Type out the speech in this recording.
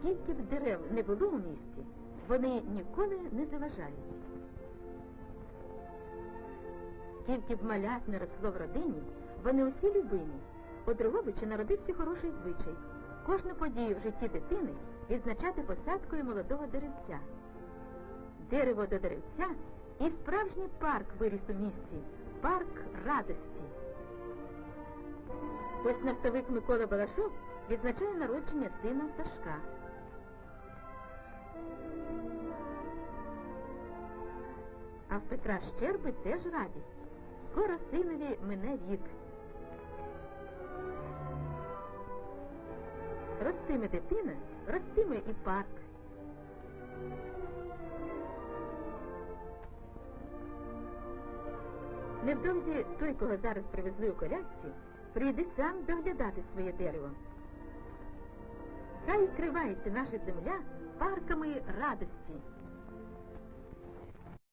Скільки б дерев не було у місті, вони ніколи не заважають. Скільки б малят не росло в родині, вони усі любимі. У Дрогобичі народився хороший звичай. Кожну подію в житті дитини відзначати посадкою молодого деревця. Дерево до деревця і справжній парк виріс у місті. Парк радості. Ось нафтовик Микола Балашов відзначає народження сина Сашка. А в Петра Щерби теж радість. Скоро синові мине вік. Ростиме дитина, ростиме і парк. Невдовзі той, кого зараз привезли у колясці, прийде сам доглядати своє дерево. Хай вкривається наша земля парками радості.